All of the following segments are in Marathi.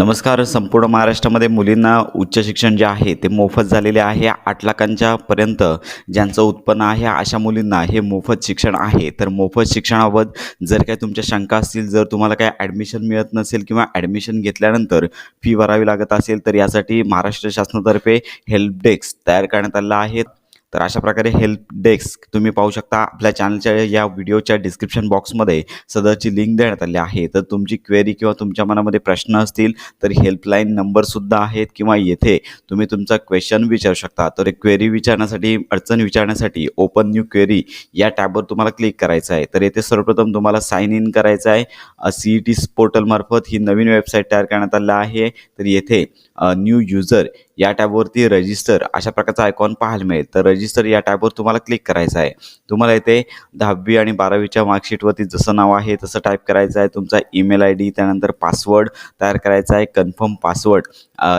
नमस्कार. संपूर्ण महाराष्ट्रामध्ये मुलींना उच्च शिक्षण जे आहे ते मोफत झालेले आहे. आठ लाखांच्या पर्यंत ज्यांचं उत्पन्न आहे अशा मुलींना हे मोफत शिक्षण आहे. तर मोफत शिक्षणाबाबत जर काही तुमच्या शंका असतील जर तुम्हाला काय ॲडमिशन मिळत नसेल किंवा ॲडमिशन घेतल्यानंतर फी भरावी लागत असेल तर यासाठी महाराष्ट्र शासनातर्फे हेल्प डेस्क तयार करण्यात आलेला आहे. तर अशा प्रकारे हेल्प डेस्क तुम्ही पाहू शकता. आपल्या चॅनलच्या या व्हिडिओच्या डिस्क्रिप्शन बॉक्समध्ये सदरची लिंक देण्यात आली आहे. तर तुमची क्वेरी किंवा तुमच्या मनामध्ये प्रश्न असतील तर हेल्पलाईन नंबरसुद्धा आहेत किंवा येथे तुम्ही तुमचा क्वेश्चन विचारू शकता. तर क्वेरी विचारण्यासाठी अडचण विचारण्यासाठी ओपन न्यू क्वेरी या टॅबवर तुम्हाला क्लिक करायचं आहे. तर येथे सर्वप्रथम तुम्हाला साईन इन करायचं आहे. सी ई टी पोर्टलमार्फत ही नवीन वेबसाईट तयार करण्यात आली आहे. तर येथे न्यू युजर या टॅबवरती रजिस्टर अशा प्रकारचा आयकॉन पाहायला मिळेल. तर रजिस्टर या टॅबवर तुम्हाला क्लिक करायचं आहे. तुम्हाला इथे दहावी आणि बारावीच्या मार्कशीटवरती जसं नाव आहे तसं टाईप करायचं आहे. तुमचा ईमेल आय डी त्यानंतर पासवर्ड तयार करायचा आहे कन्फर्म पासवर्ड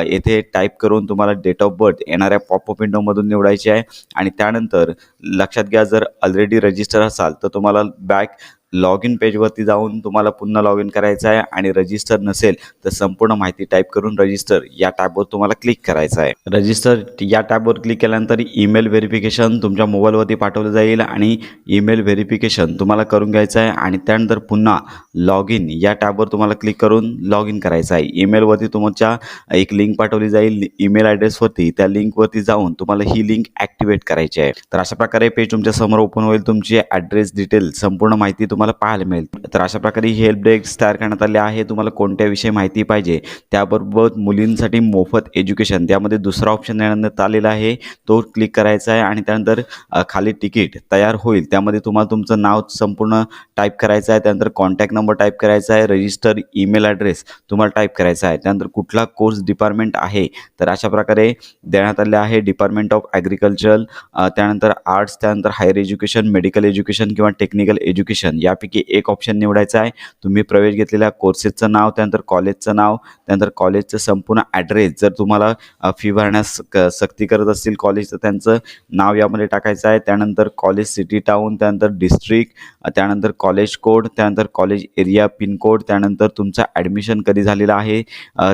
येथे टाईप करून तुम्हाला डेट ऑफ बर्थ येणाऱ्या पॉपअप विंडोमधून निवडायची आहे. आणि त्यानंतर लक्षात घ्या जर ऑलरेडी रजिस्टर असाल तर तुम्हाला बॅक लॉग इन पेजवरती जाऊन तुम्हाला पुन्हा लॉग इन करायचं आहे आणि रजिस्टर नसेल तर संपूर्ण माहिती टाईप करून रजिस्टर या टॅबवर तुम्हाला क्लिक करायचं आहे. रजिस्टर या टॅबवर क्लिक केल्यानंतर ईमेल व्हेरिफिकेशन तुमच्या मोबाईलवरती पाठवलं जाईल आणि ईमेल व्हेरिफिकेशन तुम्हाला करून घ्यायचं आहे आणि त्यानंतर पुन्हा लॉग इन या टॅबवर तुम्हाला क्लिक करून लॉग इन करायचं आहे. ईमेलवरती तुमच्या एक लिंक पाठवली जाईल. ईमेल ॲड्रेसवरती त्या लिंकवरती जाऊन तुम्हाला ही लिंक ॲक्टिवेट करायची आहे. तर अशा प्रकारे पेज तुमच्यासमोर ओपन होईल. तुमची ॲड्रेस डिटेल संपूर्ण माहिती तुम्हाला तुम्हाला पाहायला मिळेल. तर अशा प्रकारे ही हेल्प डेस्क तयार करण्यात आले आहे. तुम्हाला कोणत्या विषयी माहिती पाहिजे त्याबरोबर मुलींसाठी मोफत एज्युकेशन त्यामध्ये दुसरा ऑप्शन देण्यात आलेला आहे. तो क्लिक करायचा आहे आणि त्यानंतर खाली तिकीट तयार होईल. त्यामध्ये तुम्हाला तुमचं नाव संपूर्ण टाईप करायचं आहे. त्यानंतर कॉन्टॅक्ट नंबर टाईप करायचा आहे. रजिस्टर ईमेल ॲड्रेस तुम्हाला टाईप करायचा आहे. त्यानंतर कुठला कोर्स डिपार्टमेंट आहे तर अशा प्रकारे देण्यात आले आहे. डिपार्टमेंट ऑफ ॲग्रिकल्चरल त्यानंतर आर्ट्स त्यानंतर हायर एज्युकेशन मेडिकल एज्युकेशन किंवा टेक्निकल एज्युकेशन या यापैकी एक ऑप्शन निवडायचा आहे. तुम्ही प्रवेश घेतलेल्या कोर्सेसचं नाव त्यानंतर कॉलेजचं नाव त्यानंतर कॉलेजचं संपूर्ण ॲड्रेस जर तुम्हाला फी भरण्यास क सक्ती करत असतील कॉलेज तर त्यांचं नाव यामध्ये टाकायचं आहे. त्यानंतर कॉलेज सिटी टाऊन त्यानंतर डिस्ट्रिक्ट त्यानंतर कॉलेज कोड त्यानंतर कॉलेज एरिया पिनकोड त्यानंतर तुमचं ॲडमिशन कधी झालेलं आहे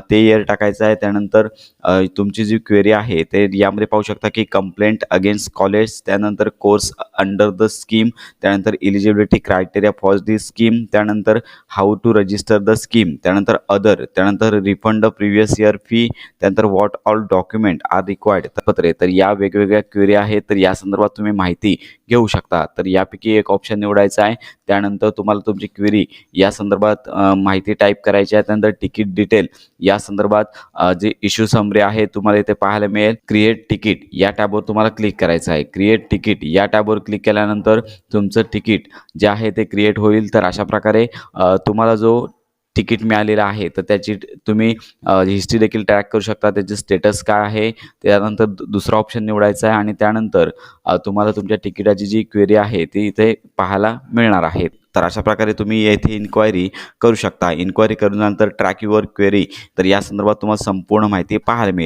ते इयर टाकायचं आहे. त्यानंतर तुमची जी क्वेरी आहे ते यामध्ये पाहू शकता की कंप्लेंट अगेन्स्ट कॉलेज त्यानंतर कोर्स अंडर द स्कीम त्यानंतर eligibility criteria for the scheme त्यानंतर how to register the scheme त्यानंतर अदर त्यानंतर refund the previous year fee त्यानंतर what all document are required पत्रे. तर या वेगवेगळ्या क्वेरी आहेत तर या संदर्भात तुम्ही माहिती घेऊ शकता. तर यापैकी एक ऑप्शन निवडायचा आहे. त्यानंतर तुम्हाला तुमची क्वेरी या संदर्भात माहिती टाईप करायची आहे. त्यानंतर तिकीट डिटेल या संदर्भात जे इश्यू समरी आहे तुम्हाला इथे पाहायला मिळेल. क्रिएट तिकीट या टॅबवर तुम्हाला क्लिक करायचं आहे. क्रिएट तिकीट या टॅबवर क्लिक केल्यानंतर तुमचं तिकीट जे आहे ते क्रिएट होईल तर अशा प्रकारे तुम्हाला जो तिकीट मिळालेलं आहे तर त्याची तुम्ही हिस्ट्री देखील ट्रॅक करू शकता त्याचे स्टेटस काय आहे त्यानंतर दु- दुसरा ऑप्शन निवडायचा आहे आणि त्यानंतर तुम्हाला तुमच्या तिकिटाची जी क्वेरी आहे ती इथे पाहायला मिळणार आहे. तर अशा प्रकारे तुम्ही येथे इन्क्वायरी करू शकता. इन्क्वायरी करून नंतर ट्रॅक युअर क्वेरी तर या संदर्भात तुम्हाला संपूर्ण माहिती पाहायला मिळेल.